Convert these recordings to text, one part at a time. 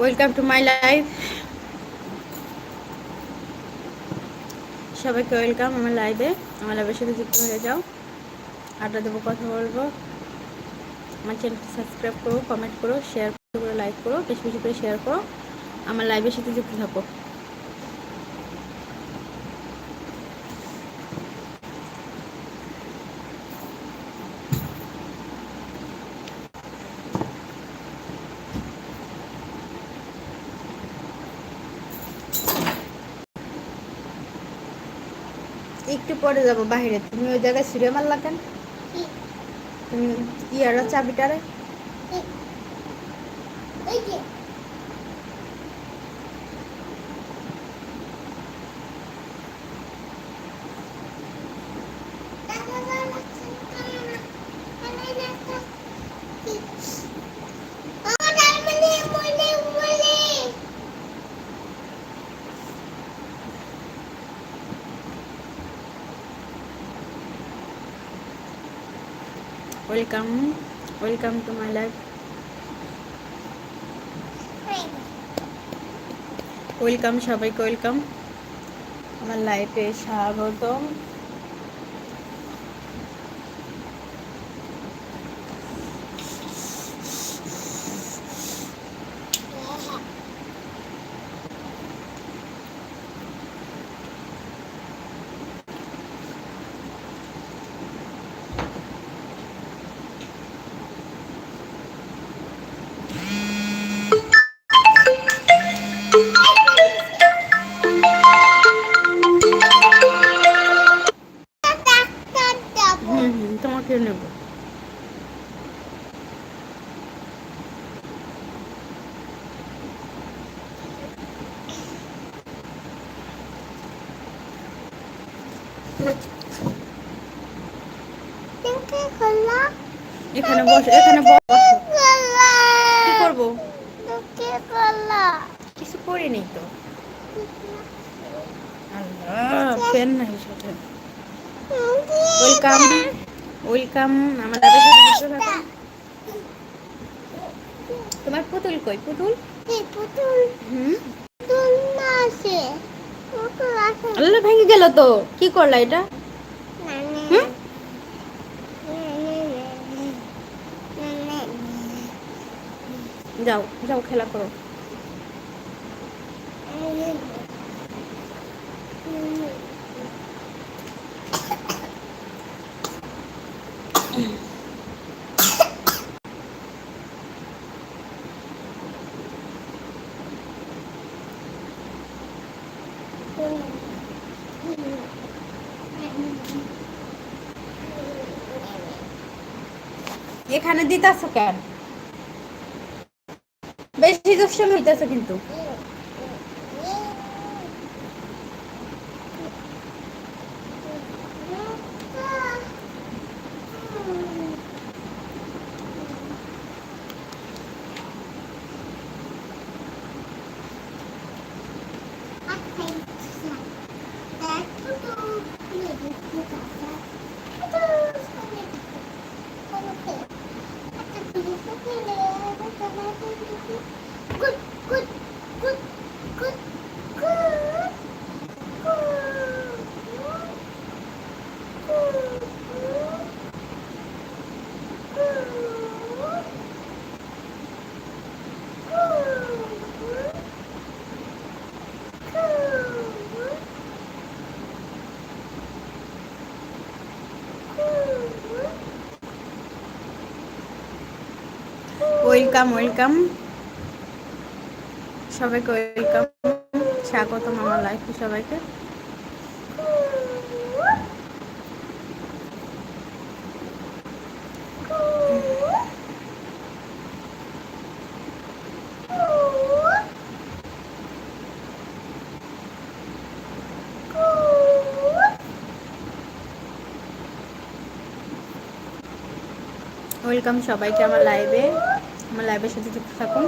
Welcome to my life সবাইকে welcome আমার লাইভে আমার লাইভের সাথে যুক্ত হয়ে যাও। আড্ডা দেবো, কথা বলব। আমার চ্যানেলটি সাবস্ক্রাইব করো কমেন্ট করো শেয়ার করো লাইক করো, বেশি বেশি করে শেয়ার করো। আমার লাইভের সাথে যুক্ত থাকো। একটু পরে যাব বাহিরে তুমি ওই জায়গায় ছুড়ে মারলা কেন? তুমি ইয়ার চাবিটারে welcome welcome to my life welcome সবাইকে ওয়েলকাম আমার লাইফে স্বাগতম। এখানে বস এখানে বস। কি করব? কিছু করিনি তো। পেন নাই সাথে ওয়েলকাম আমার। তোমার পুতুল কই? পুতুল? হুম? আল্লাহ ভেঙে গেল তো। কি করলা এটা হুম? যাও যাও খেলা করো। এখানে দিতাছো কেন? বেশি দুষ্টমি হইতেছে কিন্তু। ওয়েলকাম ওয়েলকাম সবাইকে ওয়েলকাম স্বাগতম আমার লাইফে সবাইকে। ওয়েলকাম সবাইকে আমার লাইভে আমার লাইভের সাথে যুক্ত থাকুন।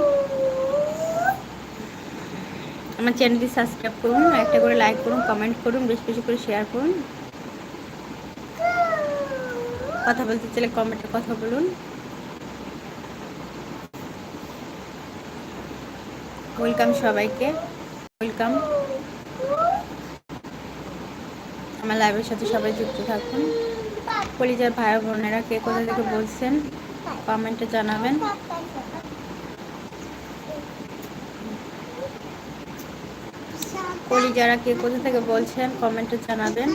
আমার চ্যানেলটি সাবস্ক্রাইব করুন একটা করে লাইক করুন কমেন্ট করুন, বেশ বেশি করে শেয়ার করুন। কথা বলতে চাইলে কমেন্টে কথা বলুন। ওয়েলকাম সবাইকে। ওয়েলকাম আমার লাইভের সাথে সবাই যুক্ত থাকুন। কলিজার ভাই বোনেরা কে কোথা থেকে বলছেন? কমেন্টে জানাবেন। করি যারা কে কোথা থেকে বলছেন কমেন্টে জানাবেন।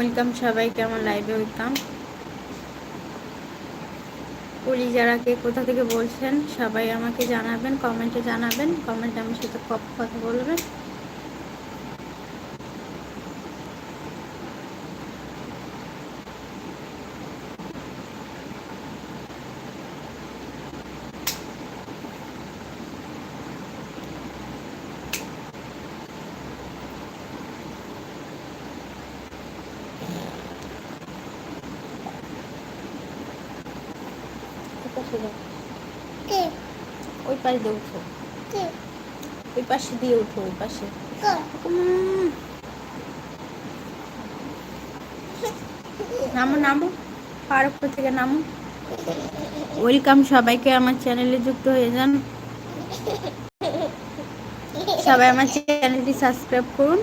ওয়েলকাম সবাইকে আমার লাইভে ওয়েলকাম। যারা কে কোথা থেকে বলছেন, সবাই আমাকে জানাবেন কমেন্টে জানাবেন কমেন্টে আমার সাথে কথা বলবেন। ওই পাশে দিয়ে উঠো। ওই পাশে দিয়ে উঠো ওই পাশে। নামো নামো। পাহাড় উপর থেকে নামো। ওয়েলকাম সবাইকে আমার চ্যানেলে যুক্ত হয়ে যান। সবাই আমার চ্যানেলটি সাবস্ক্রাইব করুন।